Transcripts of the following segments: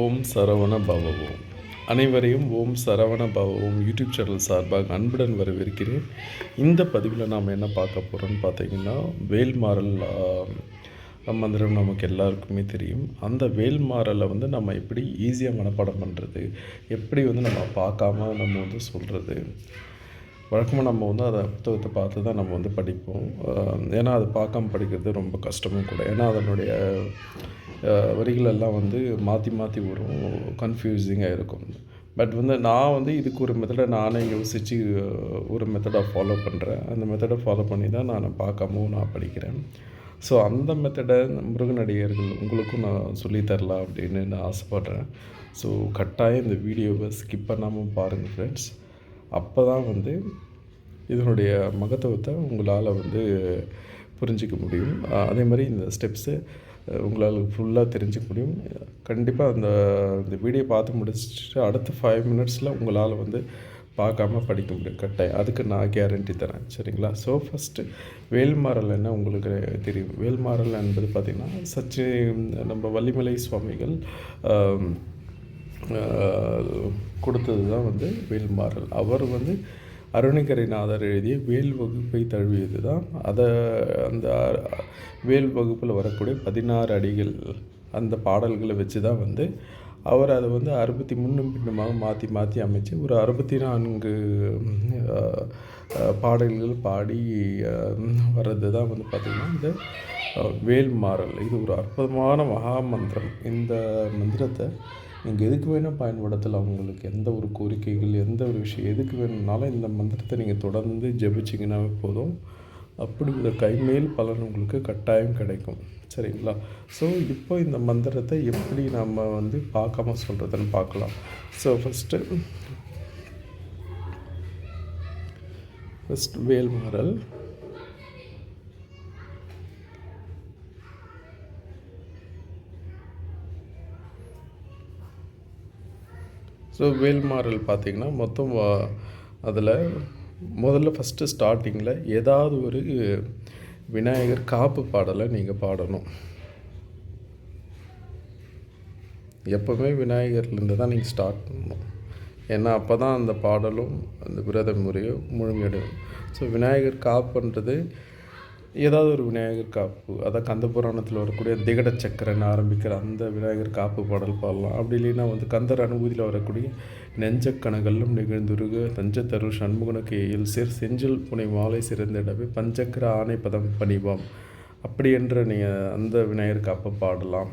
ஓம் சரவண பவவோம். அனைவரையும் ஓம் சரவண பவவோம் யூடியூப் சேனல் சார்பாக அன்புடன் வரவேற்கிறேன். இந்த பதிவில் நாம் என்ன பார்க்க போகிறோம்னு பார்த்தீங்கன்னா வேல்மாறல் மந்திரம் நமக்கு எல்லாருக்குமே தெரியும். அந்த வேல்மாறலை வந்து நம்ம எப்படி ஈஸியாக மனப்பாடம் பண்ணுறது எப்படி வந்து நம்ம பார்க்காம நம்ம வந்து சொல்கிறது வழக்கமாக நம்ம வந்து அதை புத்தகத்தை பார்த்து தான் நம்ம வந்து படிப்போம். ஏன்னா அது பார்க்காம படிக்கிறது ரொம்ப கஷ்டமும் கூட. ஏன்னா அதனுடைய வரிகளெல்லாம் வரிகள் எல்லாம் வந்து மாற்றி மாற்றி வரும். கன்ஃபியூசிங்காக இருக்கும். பட் வந்து நான் வந்து இதுக்கு ஒரு மெத்தடை நானே யோசித்து ஒரு மெத்தடை ஃபாலோ பண்ணுறேன் அந்த மெத்தடை ஃபாலோ பண்ணி தான் நான் பார்க்காமவும் நான் படிக்கிறேன். ஸோ அந்த மெத்தடை முருகனடியர்கள் உங்களுக்கும் நான் சொல்லித் தரலாம் அப்படின்னு நான் ஆசைப்பட்றேன். ஸோ கட்டாயம் இந்த வீடியோவை ஸ்கிப் பண்ணாமல் பாருங்கள் ஃப்ரெண்ட்ஸ் அப்போ தான் வந்து இதனுடைய மகத்துவத்தை உங்களால் வந்து புரிஞ்சிக்க முடியும். அதே மாதிரி இந்த ஸ்டெப்ஸு உங்களால் ஃபுல்லாக தெரிஞ்சுக்க முடியும். கண்டிப்பாக அந்த இந்த வீடியோ பார்த்து முடிச்சுட்டு அடுத்த ஃபைவ் மினிட்ஸில் உங்களால் வந்து பார்க்காம படிக்க முடியும். கட்டாயம். அதுக்கு நான் கேரண்டி தரேன். சரிங்களா? ஸோ ஃபஸ்ட்டு வேல்மாறல் என்ன உங்களுக்கு தெரியும்? வேல்மாறல் என்பது பார்த்திங்கன்னா சச்சி நம்ம வள்ளிமலை சுவாமிகள் கொடுத்தது தான் வந்து வேல்மாறல். அவர் வந்து அருணகிரிநாதர் எழுதிய வேல் வகுப்பை தழுவியது தான். அதை அந்த வேல் வகுப்பில் வரக்கூடிய பதினாறு அடிகள் அந்த பாடல்களை வச்சு தான் வந்து அவர் அதை வந்து அறுபத்தி முன்னும் பின்னுமாக மாற்றி மாற்றி அமைச்சு ஒரு அறுபத்தி நான்கு பாடல்கள் பாடி வர்றது தான் வந்து பார்த்திங்கன்னா இந்த வேல்மாறல் இது ஒரு அற்புதமான மகா மந்திரம். இந்த மந்திரத்தை நீங்கள் எதுக்கு வேணால் பயன்படுத்தலாம். உங்களுக்கு எந்த ஒரு கோரிக்கைகள் எந்த ஒரு விஷயம் எதுக்கு வேணும்னாலும் இந்த மந்திரத்தை நீங்கள் தொடர்ந்து ஜெபிச்சிங்கன்னாவே போதும். அப்படி இந்த கைமேல் பலன் உங்களுக்கு கட்டாயம் கிடைக்கும். சரிங்களா? ஸோ இப்போ இந்த மந்திரத்தை எப்படி நம்ம வந்து பார்க்காம சொல்கிறதுன்னு பார்க்கலாம். So first first Velmaral so Velmaral பார்த்தீங்கன்னா மொத்தம் அதில் முதல்ல ஃபஸ்ட்டு ஸ்டார்டிங்கில் ஏதாவது ஒரு விநாயகர் காப்பு பாடலை நீங்கள் பாடணும். எப்போவுமே விநாயகர்லேருந்து தான் நீங்கள் ஸ்டார்ட் பண்ணணும். ஏன்னா அப்போ தான் அந்த பாடலும் அந்த விரத முறையும் முழுமையடையும். ஸோ விநாயகர் காப்புன்றது ஏதாவது ஒரு விநாயகர் காப்பு. அதான் கந்த புராணத்தில் வரக்கூடிய திகட சக்கரன் ஆரம்பிக்கிற அந்த விநாயகர் காப்பு பாடல் பாடலாம். அப்படி இல்லைன்னா வந்து கந்தர் அனுபூதியில் வரக்கூடிய நெஞ்சக்கணங்களும் நிகழ்ந்துருக தஞ்சத்தரு சண்முகனுக்கு எயில் சேர் செஞ்சில் புனை மாலை சிறந்திடவே பஞ்சக்கர ஆணை பதம் பணிவாம். அப்படி என்ற நீங்கள் அந்த விநாயகர் காப்பை பாடலாம்.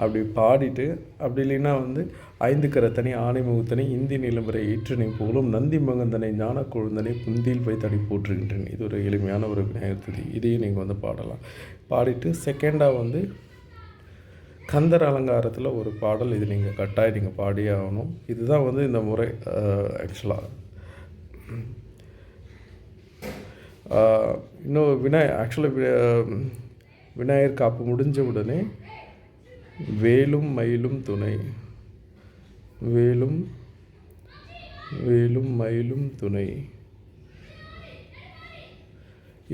அப்படி பாடிட்டு அப்படி இல்லைன்னா வந்து ஐந்து கரத்தனை ஆணைமுகத்தனை இந்தி நிலம்பரை ஈற்றனை போலும் நந்தி மகந்தனை ஞான கொழுந்தனை புந்தியில் வைத்தடி போற்றுகின்றேன். இது ஒரு எளிமையான ஒரு விநாயகர் துதி. இதையும் நீங்கள் வந்து பாடலாம். பாடிட்டு செகண்டாக வந்து கந்தர் அலங்காரத்தில் ஒரு பாடல் இது நீங்கள் கட்டாயம் நீங்கள் பாடியே ஆகணும். இதுதான் வந்து இந்த முறை ஆக்சுவலாக இன்னும் விநாய ஆக்சுவலாக விநாயகர் காப்பு முடிஞ்ச உடனே வேலும் மயிலும் துணை. வேலும் வேலும் மயிலும் துணை.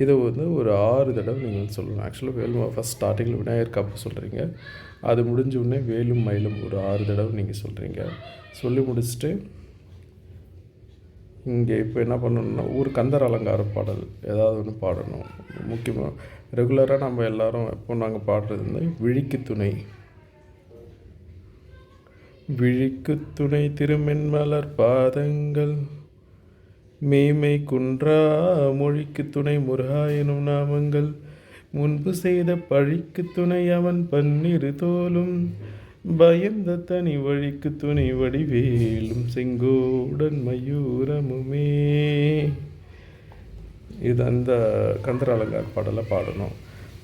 இதை வந்து ஒரு ஆறு தடவை நீங்கள் சொல்லணும். ஆக்சுவலாக வேலும் ஃபஸ்ட் ஸ்டார்டிங்கில் விநாயகர் காப்பு சொல்கிறீங்க அது முடிஞ்ச உடனே வேலும் மயிலும் ஒரு ஆறு தடவை நீங்கள் சொல்கிறீங்க சொல்லி முடிச்சுட்டு இங்கே இப்போ என்ன பண்ணணும்னா ஒரு கந்தர் அலங்கார பாடல் ஏதாவது ஒன்று பாடணும். முக்கியமாக ரெகுலராக நம்ம எல்லாரும் எப்போ நாங்கள் பாடுறது வந்து விழிக்கு துணை. விழிக்கு துணை திருமென்மலர் பாதங்கள். மேமை குன்றா மொழிக்கு துணை முருகா எனும் நாமங்கள். முன்பு செய்த பழிக்கு துணை அவன் பன்னிரு தோலும். பயந்த தனி வழிக்கு துணை வடிவேலும். செங்கோடன் மயூரமுமே. இது அந்த கந்தர் அலங்கார் பாடலை பாடணும்.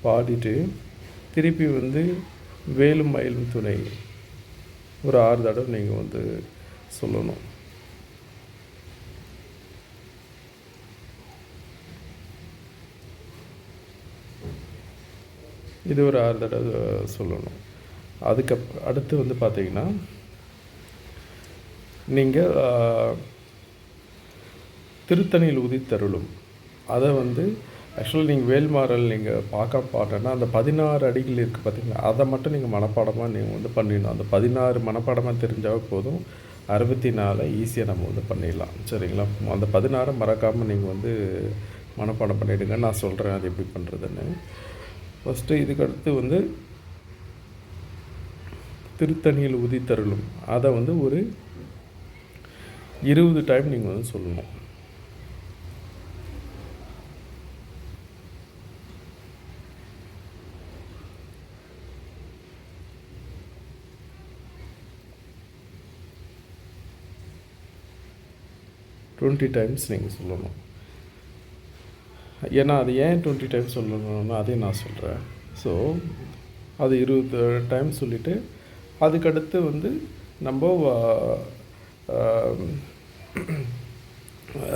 பாடிட்டு திருப்பி வந்து வேலும் மயிலும் துணை ஒரு ஆறு தடவை நீங்கள் வந்து சொல்லணும். இது ஒரு ஆறு தடவை சொல்லணும். அதுக்கு அடுத்து வந்து பார்த்தீங்கன்னா நீங்கள் திருத்தணியில் உதித்தருளும் அதை வந்து ஆக்சுவலாக நீங்கள் வேல்மாறல் நீங்கள் பார்க்க பாட்டேன்னா அந்த பதினாறு அடிகள் இருக்குது பார்த்தீங்களா அதை மட்டும் நீங்கள் மனப்பாடமாக நீங்கள் வந்து பண்ணிடணும். அந்த பதினாறு மனப்பாடமாக தெரிஞ்சாவே போதும். அறுபத்தி நாலை ஈஸியாக நம்ம வந்து பண்ணிடலாம். சரிங்களா? அந்த பதினாறை மறக்காமல் நீங்கள் வந்து மனப்பாடம் பண்ணிவிடுங்க நான் சொல்கிறேன் அது எப்படி பண்ணுறதுன்னு ஃபஸ்ட்டு இதுக்கடுத்து வந்து திருத்தணியில் உதித்தருளும். அதை வந்து ஒரு இருபது டைம் நீங்கள் வந்து சொல்லணும். டுவெண்ட்டி டைம்ஸ் நீங்கள் சொல்லணும். ஏன்னா அது ஏன் டுவெண்ட்டி டைம்ஸ் சொல்லணும்னு அதையும் நான் சொல்கிறேன் ஸோ அது இருபது டைம் சொல்லிவிட்டு அதுக்கடுத்து வந்து நம்ம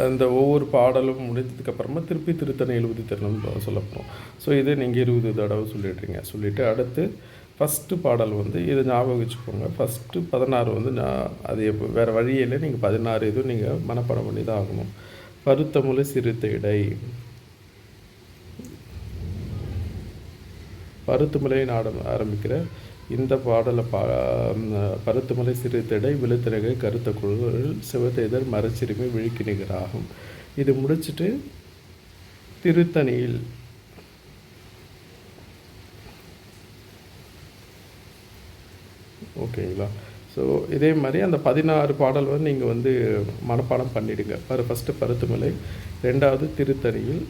அந்த ஒவ்வொரு பாடலும் முடிந்ததுக்கப்புறமா திருப்பி திருத்தணை எழுபது தருணம் சொல்ல போகிறோம் ஸோ இதை நீங்கள் இருபது தடவை சொல்லிடுறீங்க. சொல்லிவிட்டு அடுத்து ஃபஸ்ட்டு பாடல் வந்து இதை ஞாபகம் வச்சுக்கோங்க. ஃபஸ்ட்டு பதினாறு வந்து நான் அது எப்போ வேறு வழியில் நீங்கள் பதினாறு இதுவும் நீங்கள் மனப்பாடம் பண்ணி தான் ஆகணும். பருத்தமுலை சிறுத்த இடை. பருத்துமலை நாட ஆரம்பிக்கிற இந்த பாடலை பா பருத்துமலை சிறுத்தடை விழுத்திரகை கருத்த குழுவில் சிவதேதர் மரச்சிறுமி விழிக்கு நிகராகும் இது முடிச்சுட்டு திருத்தணியில் ஓகேங்களா? ஸோ இதே மாதிரி அந்த பதினாறு பாடல் வந்து நீங்கள் வந்து மனப்பாடம் பண்ணிவிடுங்க பரு ஃபஸ்ட்டு பருத்துமலை ரெண்டாவது திருத்தணியில்.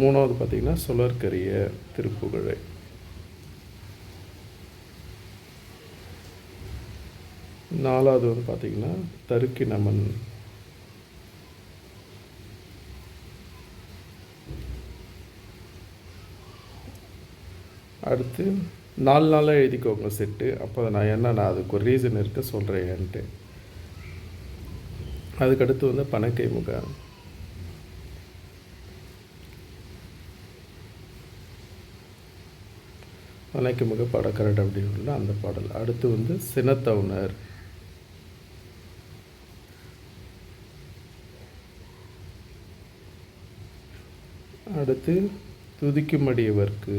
மூணாவது பார்த்திங்கன்னா சுழற்கரிய திருப்புகழை. நாலாவது வந்து பார்த்திங்கன்னா தருக்கி நமன் அடுத்து நாலு நாளாக எழுதிக்கோங்க செட்டு. அப்போ நான் என்ன நான் அதுக்கு ஒரு ரீசன் இருக்க சொல்கிறேன்ட்டு அதுக்கடுத்து வந்து பணக்கை முகம் அணைக்கு முக படக்கரட் அப்படின்னு அந்த பாடல். அடுத்து வந்து சினத்தவுனர் அடுத்து துதிக்குமடியவர்க்கு.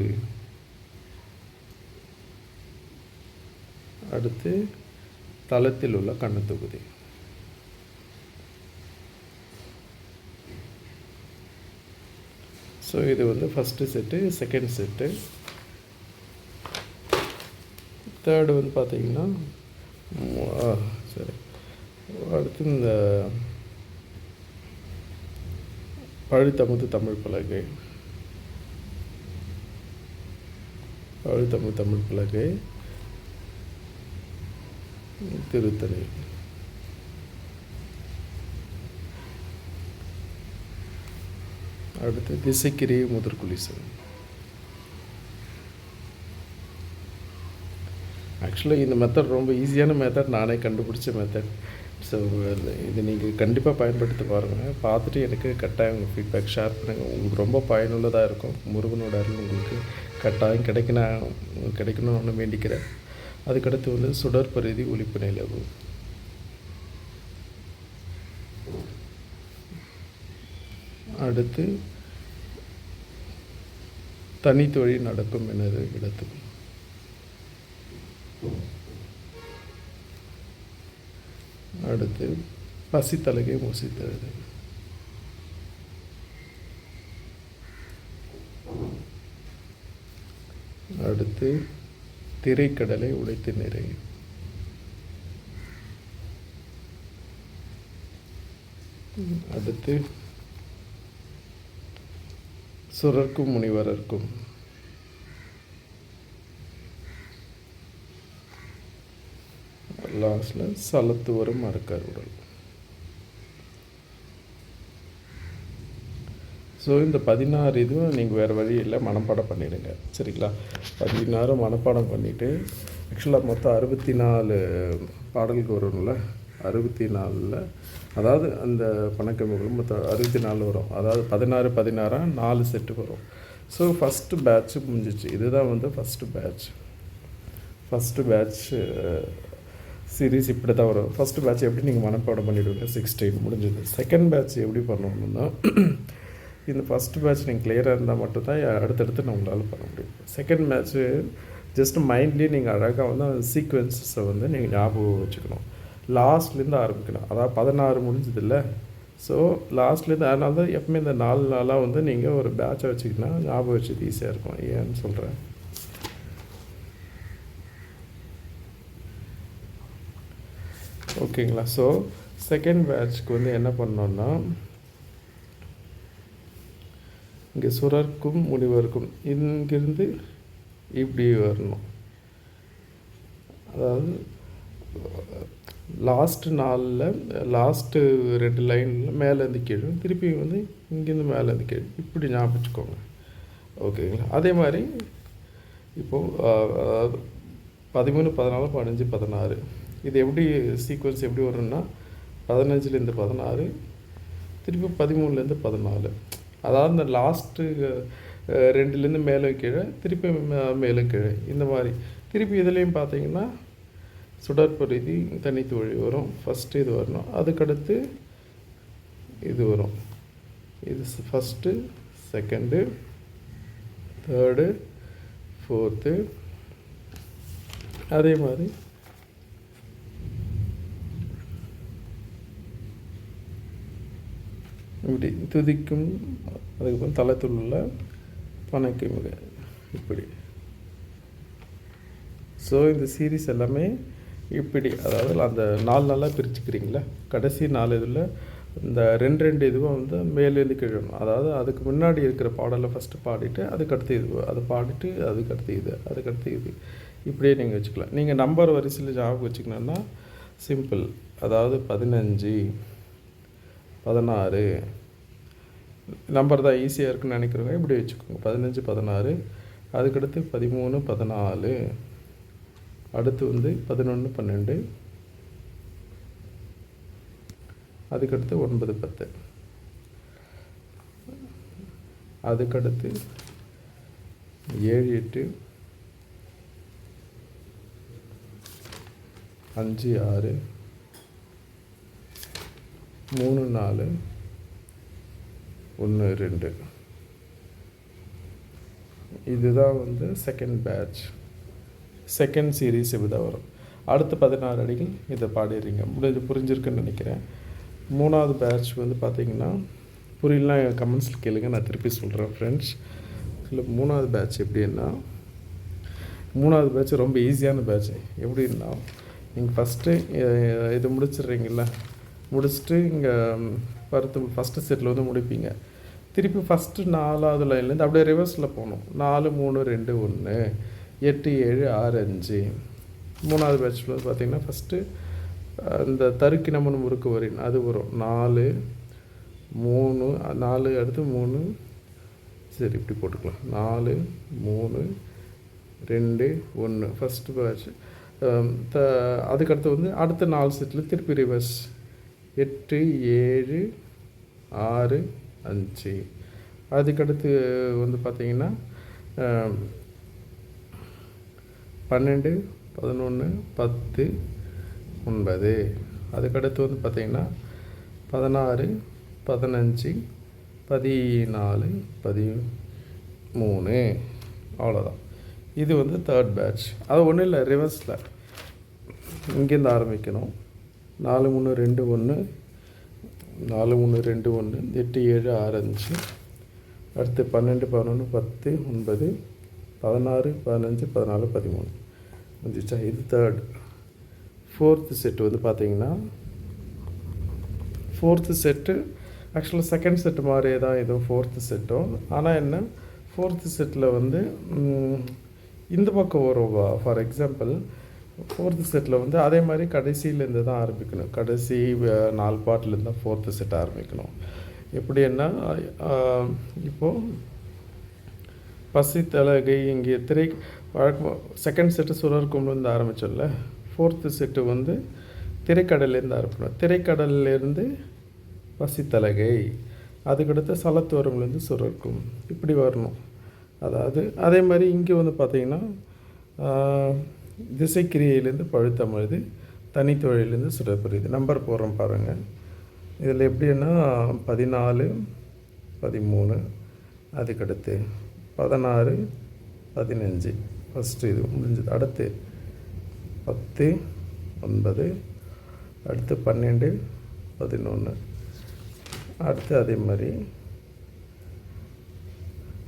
அடுத்து தளத்தில் உள்ள கண்ணு தொகுதி. ஸோ இது வந்து first set second set third வந்து பார்த்திங்கன்னா சரி. அடுத்து இந்த பழுத்தமுத்து தமிழ் பலகை. பழுத்தமுத்து தமிழ் பலகை. திருத்தணி அடுத்து திசைக்கிரி முதற்குலிசன் ஆக்சுவலாக இந்த மெத்தட் ரொம்ப ஈஸியான மெத்தட் நானே கண்டுபிடிச்ச மெத்தட் ஸோ இது நீங்கள் கண்டிப்பாக பயன்படுத்தி பாருங்கள் பார்த்துட்டு எனக்கு கட்டாயம் உங்கள் ஃபீட்பேக் ஷேர் பண்ணுங்கள் உங்களுக்கு ரொம்ப பயனுள்ளதாக இருக்கும். முருகனோட அருள் உங்களுக்கு கட்டாயம் கிடைக்கணும். கிடைக்கணும்னு வேண்டிக்கிறேன். அதுக்கடுத்து வந்து சுடற்பருதி ஒழிப்பு நிலவு. அடுத்து தனித்தொழில் நடக்கும் எனது இடத்து அடுத்து பசித்தலகை முசித்தது. அடுத்து திரைக்கடலை உடைத்து நிறை. அடுத்து சுரர்க்கும் முனிவரர்க்கும் லாஸ்டில் சலத்து வரும் மறக்கார் ஸோ இந்த பதினாறு இதுவும் நீங்கள் வேறு வழி இல்லை மனப்பாடம் பண்ணிடுங்க. சரிங்களா? பதினாறு மனப்பாடம் பண்ணிவிட்டு ஆக்சுவலாக மொத்தம் அறுபத்தி நாலு பாடல்கள் வரும்ல? அறுபத்தி நாலில் அதாவது அந்த பணக்கமிகளும் மொத்தம் அறுபத்தி நாலு வரும். அதாவது பதினாறு பதினாறாக நாலு செட்டு வரும். ஸோ ஃபஸ்ட்டு பேட்ச் முடிஞ்சிச்சு. இதுதான் வந்து first batch first batch series இப்படி தான் வரும். ஃபஸ்ட்டு பேட்ச் எப்படி நீங்கள் மனப்பாடம் பண்ணிவிடுவீங்க சிக்ஸ்டீன் முடிஞ்சது. செகண்ட் பேட்ச் எப்படி பண்ணணும்னா இந்த ஃபஸ்ட்டு பேட்ச் நீங்கள் கிளியராக இருந்தால் மட்டும்தான் அடுத்தடுத்து நான் உங்களால் பண்ண முடியும். செகண்ட் மேட்ச்சு ஜஸ்ட் மைண்ட்லேயே நீங்கள் அழகாக வந்து அந்த சீக்வன்ஸை வந்து நீங்கள் ஞாபகம் வச்சுக்கணும். லாஸ்ட்லேருந்து ஆரம்பிக்கணும். அதாவது பதினாறு முடிஞ்சதில்ல. ஸோ லாஸ்ட்லேருந்து அதனால தான் எப்பவுமே இந்த நாலு நாளாக வந்து நீங்கள் ஒரு பேட்சை வச்சுக்கினா ஞாபகம் வச்சது ஈஸியாக இருக்கும். ஏன்னு சொல்கிறேன் ஓகேங்களா ஸோ செகண்ட் பேட்ச்க்கு வந்து என்ன பண்ணோன்னா இங்கே சுரர்க்கும் முனிவருக்கும். இங்கிருந்து இப்படி வரணும். அதாவது லாஸ்ட்டு நாளில் லாஸ்ட்டு ரெண்டு லைனில் மேலேருந்து கீழே திருப்பி வந்து இங்கேருந்து மேலேருந்து கீழே. இப்படி ஞாபகம் வச்சுக்கோங்க ஓகேங்களா? அதே மாதிரி இப்போது பதிமூணு பதினாலு பதினஞ்சு பதினாறு. இது எப்படி சீக்வன்ஸ் எப்படி வரும்னா பதினஞ்சுலேருந்து பதினாறு திருப்பி பதிமூணுலேருந்து பதினாலு. அதாவது இந்த லாஸ்ட்டு ரெண்டுலேருந்து மேலே கீழே திருப்பி மேலே கீழே இந்த மாதிரி. திருப்பி இதுலேயும் பார்த்தீங்கன்னா சுடற்பொருதி தனித்து வழி வரும். ஃபஸ்ட்டு இது வரணும். அதுக்கடுத்து இது வரும். இது ஃபஸ்ட்டு செகண்டு தேர்டு ஃபோர்த்து அதே மாதிரி. இப்படி துதிக்கும் அதுக்கப்புறம் தளத்துள்ள பனைக்கு மிக இப்படி. ஸோ இந்த சீரீஸ் எல்லாமே இப்படி அதாவது அந்த நாலு நாளாக பிரிச்சுக்கிறீங்களா? கடைசி நாலு இதில் இந்த ரெண்டு ரெண்டு இதுவும் வந்து மேலேருந்து கிழணும் அதாவது அதுக்கு முன்னாடி இருக்கிற பாடலை ஃபஸ்ட்டு பாடிட்டு அதுக்கடுத்து இது அதை பாடிட்டு அதுக்கடுத்து இது அதுக்கடுத்து இது. இப்படியே நீங்கள் வச்சுக்கலாம். நீங்கள் நம்பர் வரிசையில் ஞாபகம் வச்சுக்கணுன்னா சிம்பிள் அதாவது பதினஞ்சு பதினாறு நம்பர் தான் ஈஸியாக இருக்குன்னு நினைக்கிறவங்க இப்படி வச்சுக்கோங்க. பதினஞ்சு பதினாறு அதுக்கடுத்து பதிமூணு பதினாலு அடுத்து வந்து பதினொன்று பன்னெண்டு அதுக்கடுத்து ஒன்பது பத்து. அதுக்கடுத்து ஏழு எட்டு அஞ்சு ஆறு மூணு நாலு ஒன்று ரெண்டு. இதுதான் வந்து செகண்ட் பேட்ச் செகண்ட் சீரீஸ் இப்படிதான் வரும். அடுத்த பதினாறு அடிகள் இதை பாடிடுறீங்க. முடிஞ்சு புரிஞ்சிருக்குன்னு நினைக்கிறேன். மூணாவது பேட்ச் வந்து பார்த்தீங்கன்னா புரியலாம் கமெண்ட்ஸில் கேளுங்க. நான் திருப்பி சொல்கிறேன் ஃப்ரெண்ட்ஸ் இல்லை மூணாவது பேட்ச் எப்படின்னா மூணாவது பேட்ச் ரொம்ப ஈஸியான பேட்ச் எப்படின்னா நீங்கள் ஃபஸ்ட்டு இது முடிச்சிடுறீங்கள முடிச்சுட்டு இங்கே பருத்து ஃபஸ்ட்டு செட்டில் வந்து முடிப்பீங்க. திருப்பி ஃபஸ்ட்டு நாலாவது லைன்லேருந்து அப்படியே ரிவர்ஸில் போகணும். நாலு மூணு ரெண்டு ஒன்று எட்டு ஏழு ஆறு அஞ்சு. மூணாவது பேட்சில் வந்து பார்த்திங்கன்னா ஃபஸ்ட்டு அந்த தருக்கினமன் முறுக்கு வரின் அது வரும். நாலு மூணு நாலு அடுத்து மூணு. சரி இப்படி போட்டுக்கலாம். நாலு மூணு ரெண்டு ஒன்று ஃபஸ்ட்டு பேட்ச் த அதுக்கடுத்து வந்து அடுத்த நாலு செட்டில் திருப்பி ரிவர்ஸ் எட்டு ஏழு ஆறு அஞ்சு. அதுக்கடுத்து வந்து பார்த்திங்கன்னா பன்னெண்டு பதினொன்று பத்து ஒன்பது. அதுக்கடுத்து வந்து பார்த்தீங்கன்னா பதினாறு பதினஞ்சு பதினாலு பதி மூணு அவ்வளோதான் இது வந்து தேர்ட் பேட்ச் அது ஒன்றும் இல்லை ரிவர்ஸில் இங்கேருந்து ஆரம்பிக்கணும். நாலு மூணு ரெண்டு ஒன்று நாலு மூணு ரெண்டு ஒன்று எட்டு ஏழு ஆறு அஞ்சு அடுத்து பன்னெண்டு பதினொன்று பத்து ஒன்பது பதினாறு பதினஞ்சு பதினாலு பதிமூணு. வந்துச்சா? இது தேர்ட் ஃபோர்த்து செட்டு வந்து பார்த்தீங்கன்னா ஃபோர்த்து செட்டு ஆக்சுவலாக செகண்ட் செட்டு மாதிரியே தான் இதுவும் ஃபோர்த்து செட்டும் ஆனால் என்ன? ஃபோர்த்து செட்டில் வந்து இந்த பக்கம் வரும் ஃபார் எக்ஸாம்பிள் ஃபோர்த்து செட்டில் வந்து அதே மாதிரி கடைசியிலேருந்து தான் ஆரம்பிக்கணும். கடைசி நாலு பாட்டிலேருந்து தான் ஃபோர்த்து செட் ஆரம்பிக்கணும். எப்படின்னா இப்போது பசி தலகை இங்கே திரை வழக்கம் செகண்ட் செட்டு சுரர்கும்லேருந்து கும்பிலேருந்து ஃபோர்த்து செட்டு வந்து திரைக்கடல்லேருந்து ஆரம்பிக்கணும். திரைக்கடல்லேருந்து பசித்தலகை அதுக்கடுத்து சலத்தோரம்லேருந்து சுரர்க்கும் இப்படி வரணும். அதாவது அதே மாதிரி இங்கே வந்து பார்த்திங்கன்னா திசைக்கிரியையிலேருந்து பழுத்தமிழுது தனித்தொழிலேருந்து சுடப்புரியுது நம்பர் போகிறோம் பாருங்கள் இதில் எப்படின்னா பதினாலு பதிமூணு அதுக்கடுத்து பதினாறு பதினஞ்சு. ஃபஸ்ட்டு இது முடிஞ்சது. அடுத்து பத்து ஒன்பது அடுத்து பன்னெண்டு பதினொன்று அடுத்து அதே மாதிரி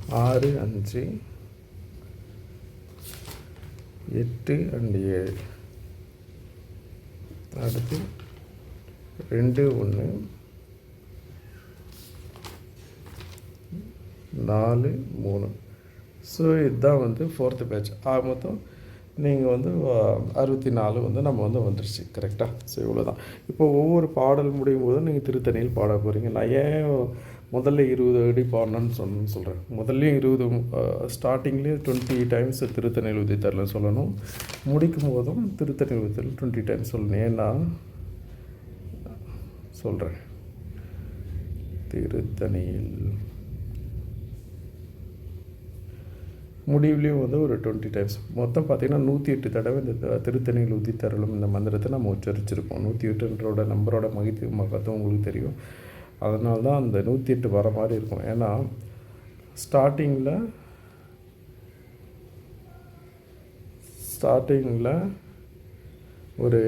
ஆறு அஞ்சு எட்டு அண்டு ஏழு. அடுத்து ரெண்டு ஒன்று. நாலு மூணு. ஸோ இதுதான் வந்து ஃபோர்த்து பேட்ச் ஆக மொத்தம் நீங்கள் வந்து அறுபத்தி நாலு வந்து நம்ம வந்து வந்துருச்சு கரெக்டாக ஸோ இவ்வளோ தான் இப்போ ஒவ்வொரு பாடல் முடியும் போதும் நீங்கள் திருத்தணியில் பாட போகிறீங்க நான் ஏன் முதல்ல இருபது அடி பாடணும்னு சொன்னு சொல்கிறேன் முதல்லையும் இருபது ஸ்டார்டிங்லேயே டுவெண்ட்டி டைம்ஸ் திருத்தணியில் உதித்தரில் சொல்லணும். முடிக்கும் போதும் திருத்தணி உதித்தரில் டுவெண்ட்டி டைம்ஸ் சொல்லணும். ஏன்னா சொல்கிறேன் திருத்தணியில். முடிவுலேயும் வந்து ஒரு டுவெண்ட்டி டைம்ஸ் மொத்தம் பார்த்திங்கன்னா நூற்றி எட்டு தடவை இந்த திருத்தணியில் உத்தி இந்த மந்திரத்தை நம்ம உச்சரிச்சிருக்கோம் நூற்றி எட்டுன்றோட நம்பரோட மகித்து மகத்துவம் உங்களுக்கு தெரியும். அதனால தான் அந்த நூற்றி எட்டு வர மாதிரி இருக்கும். ஏன்னா ஸ்டார்டிங்கில் ஸ்டார்டிங்கில் ஒரு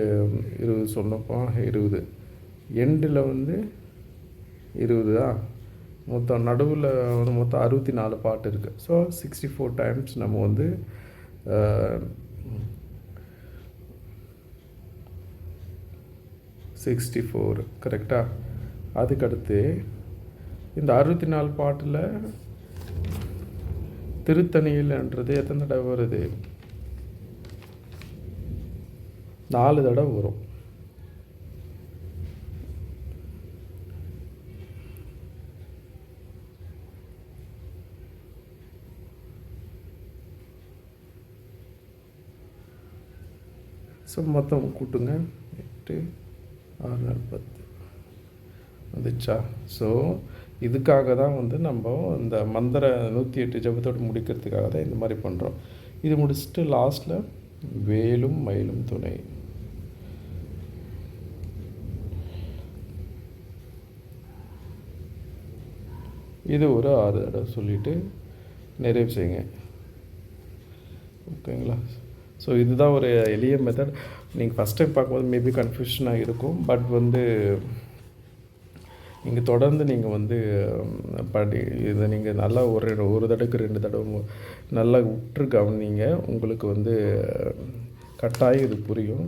இருபது சொன்னப்போ இருபது. எண்டில் வந்து இருபது தான் மொத்தம் நடுவில் வந்து மொத்தம் அறுபத்தி நாலு பாட்டு இருக்குது ஸோ சிக்ஸ்டி ஃபோர் டைம்ஸ் நம்ம வந்து சிக்ஸ்டி ஃபோர் கரெக்டாக அதுக்கடுத்து இந்த அறுபத்தி நாலு பாட்டில் திருத்தணியில்ன்றது எத்தனை தடவை வருது? நாலு தடவை வரும். ஸோ மொத்தம் கூட்டுங்க. எட்டு ஆறு நாலு பத்து. வந்துச்சா? ஸோ இதுக்காக தான் வந்து நம்ம இந்த மந்திர நூற்றி எட்டு ஜபத்தோடு முடிக்கிறதுக்காக தான் இந்த மாதிரி பண்ணுறோம் இது முடிச்சுட்டு லாஸ்ட்டில் வேலும் மயிலும் துணை. இது ஒரு ஆறு தடவை சொல்லிவிட்டு நிறைவு செய்யுங்க. ஓகேங்களா ஸோ இதுதான் ஒரு எளிய மெத்தட் நீங்கள் ஃபஸ்ட் டைம் பார்க்கும்போது மேபி கன்ஃபியூஷனாக இருக்கும். பட் வந்து நீங்கள் தொடர்ந்து நீங்கள் வந்து படி இதை நீங்கள் நல்லா ஒரு ஒரு தடவைக்கு ரெண்டு தடவை நல்லா உற்று கவனிங்க. உங்களுக்கு வந்து கட்டாயம் இது புரியும்.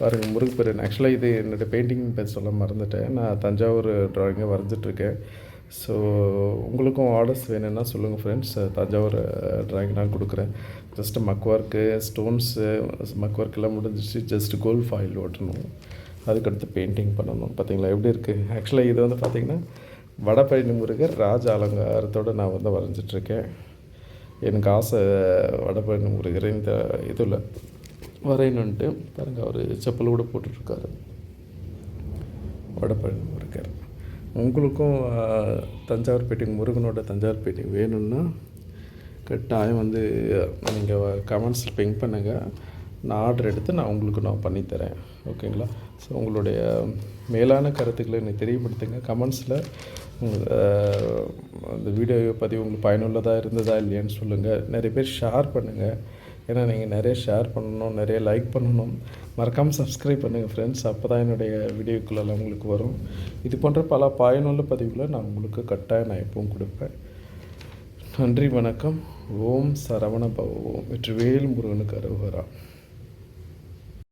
பாருங்கள் முருகப்பெருன் ஆக்சுவலாக இது என்னோடய பெயிண்டிங் பேர் சொல்ல மறந்துட்டேன். நான் தஞ்சாவூர் ட்ராயிங்கை வரைஞ்சிட்ருக்கேன். ஸோ உங்களுக்கும் ஆர்டர்ஸ் வேணும்னா சொல்லுங்கள் ஃப்ரெண்ட்ஸ் தஞ்சாவூர் ட்ராயிங் நான் கொடுக்குறேன். Just mug work stones mug ஒர்க்கெல்லாம் முடிஞ்சிச்சு ஜஸ்ட் கோல்ட் ஃபாயில் ஓட்டணும். அதுக்கடுத்து பெயிண்டிங் பண்ணணும். பார்த்தீங்களா? எப்படி இருக்குது ஆக்சுவலாக இது வந்து பார்த்திங்கன்னா வடபழனி முருகர் ராஜ அலங்காரத்தோடு நான் வந்து வரைஞ்சிட்ருக்கேன். எனக்கு ஆசை வடபழனி முருகர். இந்த இதில் வரையணுன்ட்டு பாருங்கள் அவர் செப்பல் கூட போட்டுட்ருக்காரு. வடபழனி முருகர். உங்களுக்கும் தஞ்சாவூர் பெயிண்டிங் முருகனோட தஞ்சாவூர் பெயிண்டிங் வேணும்னா கட்டாயம் வந்து நீங்கள் கமெண்ட்ஸில் பிங்க் பண்ணுங்கள் நான் ஆர்டர் எடுத்து நான் உங்களுக்கு நான் பண்ணித்தரேன் ஓகேங்களா? ஸோ உங்களுடைய மேலான கருத்துக்களை எனக்கு தெரியப்படுத்துங்க. கமெண்ட்ஸில் அந்த வீடியோ பதிவு உங்களுக்கு பயனுள்ளதாக இருந்ததா இல்லையான்னு சொல்லுங்கள் நிறைய பேர் ஷேர் பண்ணுங்கள் ஏன்னா நீங்கள் நிறைய ஷேர் பண்ணணும் நிறைய லைக் பண்ணணும். மறக்காமல் சப்ஸ்கிரைப் பண்ணுங்கள் ஃப்ரெண்ட்ஸ் அப்போ தான் என்னுடைய வீடியோக்குள்ளெல்லாம் உங்களுக்கு வரும். இது போன்ற பல பயனுள்ள பதிவுகளை நான் உங்களுக்கு கட்டாயம் நான் எப்பவும் கொடுப்பேன். நன்றி வணக்கம். ஓம் சரவண பவ ஓம். வெற்றிவேல் முருகனுக்கு அருவரா